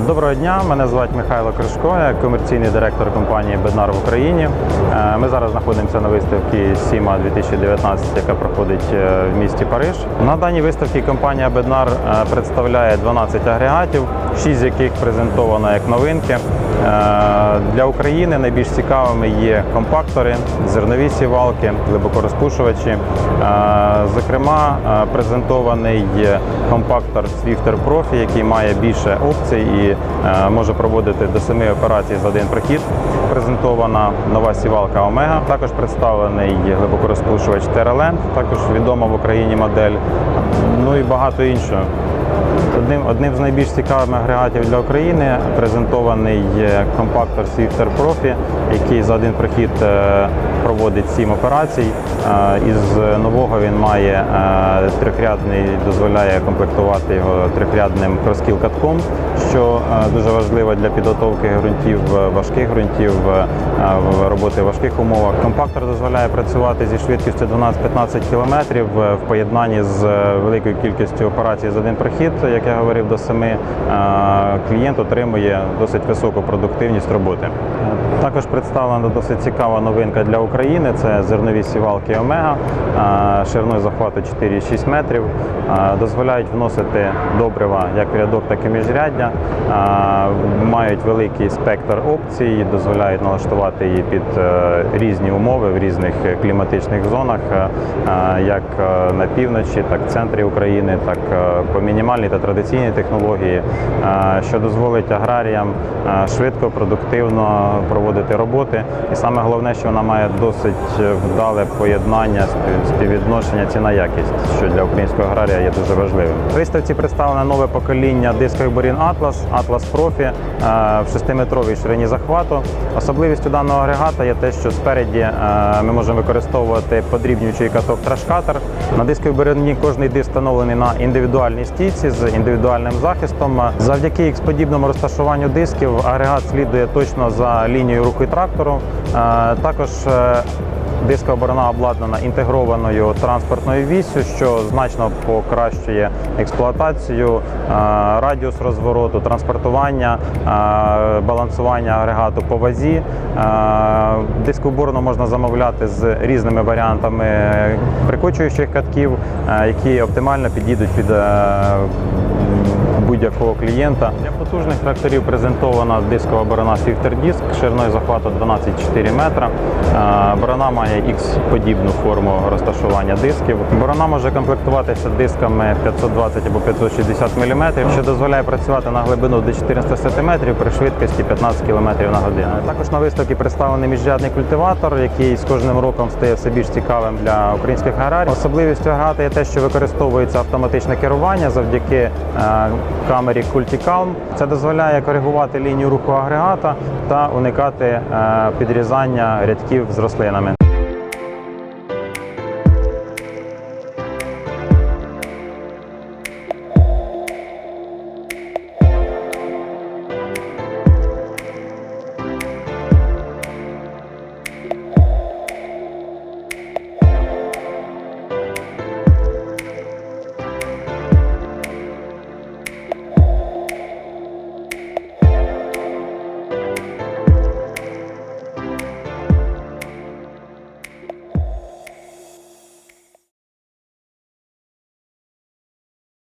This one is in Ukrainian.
Доброго дня, мене звати Михайло Кришко, я комерційний директор компанії Беднар в Україні. Е, Ми зараз знаходимося на виставці Сіма 2019, яка проходить е, в місті Париж. На даній виставці компанія Беднар е, представляє 12 агрегатів, 6 з яких презентовано як новинки. Е, Для України найбільш цікавими є компактори, зернові сівалки, глибокорозпушувачі. Е, Зокрема, е, презентований компактор Swifter Profi, який має більше опцій і може проводити до 7 операцій за один прохід. Презентована нова сівалка Омега. Також представлений глибокорозпушувач TerraLand, також відома в Україні модель. Ну і багато іншого. Одним, одним з найбільш цікавих агрегатів для України презентований компактор Swifter Profi, який за один прохід е, проводить 7 операцій. Е, Із нового він має е, трьохрядний, дозволяє комплектувати його трьохрядним катком, що е, дуже важливо для підготовки ґрунтів, е, важких ґрунтів, е, роботи в важких умовах. Компактор дозволяє працювати зі швидкістю 12-15 км в поєднанні з великою кількістю операцій за один прохід, як я говорив, до 7, е, клієнт отримує досить високу продуктивність роботи. Також представлена досить цікава новинка для України. Це зернові сівалки Омега шириною захвату 4,6 метрів. Дозволяють вносити добрива як в рядок, так і міжряддя. Е, Мають великий спектр опцій, дозволяють налаштувати її під е, різні умови в різних кліматичних зонах, е, е, як на півночі, так в центрі України, так по мінімальній та традиційній технології, що дозволить аграріям швидко, продуктивно проводити роботи. І саме головне, що вона має досить вдале поєднання спів- співвідношення ціна-якість, що для українського аграрія є дуже важливим. В виставці представлене нове покоління дискових борін Atlas, Atlas Profi е, в 6-метровій ширині захвату. Особливістю даного агрегата є те, що спереді е, ми можемо використовувати подрібнюючий каток трашкатер. На дисковій бороні кожний диск встановлений на індивідуальній стійці з індивідуальним захистом. Завдяки ікс-подібному розташуванню дисків агрегат слідує точно за лінією руху трактору. Е, Також е, Дискова борона обладнана інтегрованою транспортною віссю, що значно покращує експлуатацію, е, радіус розвороту, транспортування, балансування агрегату по вазі. Дискову борону можна замовляти з різними варіантами прикочуючих катків, які оптимально підійдуть під будь-якого клієнта. Для потужних тракторів презентована дискова борона Swifter Disc шириною захвату 12,4 метра. Е, Борона має X-подібну форму розташування дисків. Борона може комплектуватися дисками 520 або 560 мм, що дозволяє працювати на глибину до 400 см при швидкості 15 км на годину. Також на виставці представлений міжрядний культиватор, який з кожним роком стає все більш цікавим для українських аграріїв. Особливістю агрегата є те, що використовується автоматичне керування завдяки е, камері Culticalm. Це дозволяє коригувати лінію руху агрегата та уникати е, підрізання рядків з рослинами.